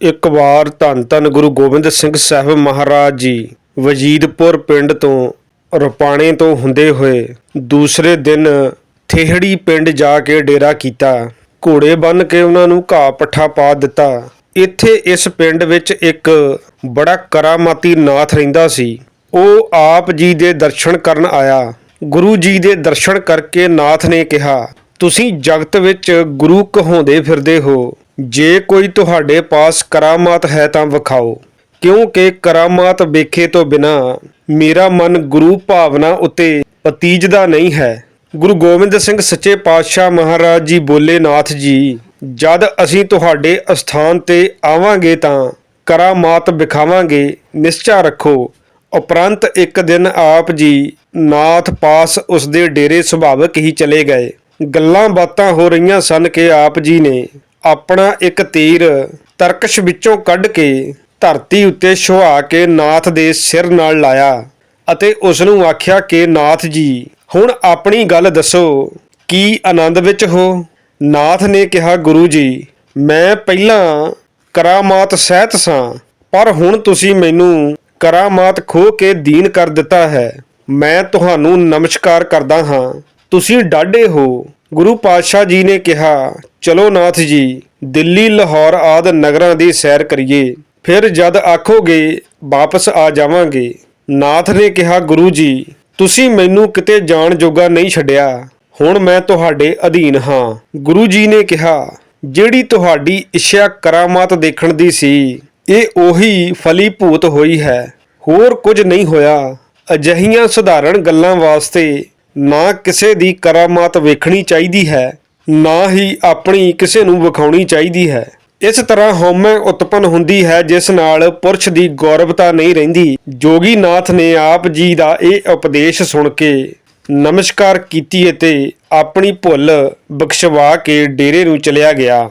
ਇੱਕ ਵਾਰ ਧੰਨ ਧੰਨ ਗੁਰੂ ਗੋਬਿੰਦ ਸਿੰਘ ਸਾਹਿਬ ਮਹਾਰਾਜ ਜੀ ਵਜੀਦਪੁਰ ਪਿੰਡ ਤੋਂ ਰੁਪਾਣੇ ਤੋਂ ਹੁੰਦੇ ਹੋਏ ਦੂਸਰੇ ਦਿਨ ਥੇਹੜੀ ਪਿੰਡ ਜਾ ਕੇ ਡੇਰਾ ਕੀਤਾ। ਘੋੜੇ ਬੰਨ ਕੇ ਉਹਨਾਂ ਨੂੰ ਘਾਹ ਪੱਠਾ ਪਾ ਦਿੱਤਾ। ਇੱਥੇ ਇਸ ਪਿੰਡ ਵਿੱਚ ਇੱਕ ਬੜਾ ਕਰਾਮਾਤੀ ਨਾਥ ਰਹਿੰਦਾ ਸੀ। ਉਹ ਆਪ ਜੀ ਦੇ ਦਰਸ਼ਨ ਕਰਨ ਆਇਆ। ਗੁਰੂ ਜੀ ਦੇ ਦਰਸ਼ਨ ਕਰਕੇ ਨਾਥ ਨੇ ਕਿਹਾ, ਤੁਸੀਂ ਜਗਤ ਵਿੱਚ ਗੁਰੂ ਕਹਾਉਂਦੇ ਫਿਰਦੇ ਹੋ। ਜੇ ਕੋਈ ਤੁਹਾਡੇ ਪਾਸ ਕਰਾਮਾਤ ਹੈ ਤਾਂ ਵਿਖਾਓ, ਕਿਉਂਕਿ ਕਰਾਮਾਤ ਵੇਖੇ ਤੋਂ ਬਿਨਾ ਮੇਰਾ ਮਨ ਗੁਰੂ ਭਾਵਨਾ ਉੱਤੇ ਪਤੀਜਦਾ ਨਹੀਂ ਹੈ। ਗੁਰੂ ਗੋਬਿੰਦ ਸਿੰਘ ਸੱਚੇ ਪਾਤਸ਼ਾਹ ਮਹਾਰਾਜ ਜੀ ਬੋਲੇ ਨਾਥ ਜੀ, ਜਦ ਅਸੀਂ ਤੁਹਾਡੇ ਅਸਥਾਨ ਤੇ ਆਵਾਂਗੇ ਤਾਂ ਕਰਾਮਾਤ ਵਿਖਾਵਾਂਗੇ। ਨਿਸ਼ਚਾ ਰੱਖੋ, ਉਪਰੰਤ ਇੱਕ ਦਿਨ ਆਪ ਜੀ ਨਾਥ ਪਾਸ ਉਸ ਦੇ ਡੇਰੇ ਸੁਭਾਵਕ ਹੀ ਚਲੇ ਗਏ। ਗੱਲਾਂ ਬਾਤਾਂ ਹੋ ਰਹੀਆਂ ਸਨ ਕਿ ਆਪ ਜੀ ਨੇ ਆਪਣਾ ਇੱਕ ਤੀਰ ਤਰਕਸ਼ ਵਿੱਚੋਂ ਕੱਢ ਕੇ ਧਰਤੀ ਉੱਤੇ ਛੁਹਾ ਕੇ ਨਾਥ ਦੇ ਸਿਰ ਨਾਲ ਲਾਇਆ ਅਤੇ ਉਸ ਨੂੰ ਆਖਿਆ ਕਿ, ਨਾਥ ਜੀ, ਹੁਣ ਆਪਣੀ ਗੱਲ ਦੱਸੋ, ਕੀ ਆਨੰਦ ਵਿੱਚ ਹੋ? ਨਾਥ ਨੇ ਕਿਹਾ, ਗੁਰੂ ਜੀ, ਮੈਂ ਪਹਿਲਾਂ ਕਰਾਮਾਤ ਸਹਿਤ ਸਾਂ, ਪਰ ਹੁਣ ਤੁਸੀਂ ਮੈਨੂੰ ਕਰਾਮਾਤ ਖੋ ਕੇ ਦੀਨ ਕਰ ਦਿੱਤਾ ਹੈ। ਮੈਂ ਤੁਹਾਨੂੰ ਨਮਸਕਾਰ ਕਰਦਾ ਹਾਂ। ਤੁਸੀਂ ਡਾਢੇ ਹੋ। ਗੁਰੂ ਪਾਤਸ਼ਾਹ ਜੀ ਨੇ ਕਿਹਾ, ਚਲੋ ਨਾਥ ਜੀ, ਦਿੱਲੀ, ਲਾਹੌਰ ਆਦ ਨਗਰਾਂ ਦੀ ਸੈਰ ਕਰੀਏ। ਫਿਰ ਜਦ ਆਖੋਗੇ, ਵਾਪਸ ਆ ਜਾਵਾਂਗੇ। ਨਾਥ ਨੇ ਕਿਹਾ, ਗੁਰੂ ਜੀ, ਤੁਸੀਂ ਮੈਨੂੰ ਕਿਤੇ ਜਾਣ ਜੋਗਾ ਨਹੀਂ ਛੱਡਿਆ। ਹੁਣ ਮੈਂ ਤੁਹਾਡੇ ਅਧੀਨ ਹਾਂ। ਗੁਰੂ ਜੀ ਨੇ ਕਿਹਾ, ਜਿਹੜੀ ਤੁਹਾਡੀ ਇੱਛਾ ਕਰਾਮਾਤ ਦੇਖਣ ਦੀ ਸੀ, ਇਹ ਉਹੀ ਫਲੀਭੂਤ ਹੋਈ ਹੈ। ਹੋਰ ਕੁਝ ਨਹੀਂ ਹੋਇਆ। ਅਜਹੀਆਂ ਸਧਾਰਨ ਗੱਲਾਂ ਵਾਸਤੇ ਨਾ ਕਿਸੇ ਦੀ ਕਰਾਮਾਤ ਵੇਖਣੀ ਚਾਹੀਦੀ ਹੈ, ਨਾ ਹੀ ਆਪਣੀ ਕਿਸੇ ਨੂੰ ਵਿਖਾਉਣੀ ਚਾਹੀਦੀ ਹੈ। ਇਸ ਤਰ੍ਹਾਂ ਹਉਮੈ ਉਤਪਨ ਹੁੰਦੀ ਹੈ, ਜਿਸ ਨਾਲ ਪੁਰਸ਼ ਦੀ ਗੌਰਵਤਾ ਨਹੀਂ ਰਹਿੰਦੀ। ਜੋਗੀ ਨਾਥ ਨੇ ਆਪ ਜੀ ਦਾ ਇਹ ਉਪਦੇਸ਼ ਸੁਣ ਕੇ ਨਮਸਕਾਰ ਕੀਤੀ ਅਤੇ ਆਪਣੀ ਭੁੱਲ ਬਖਸ਼ਵਾ ਕੇ ਡੇਰੇ ਨੂੰ ਚਲਿਆ ਗਿਆ।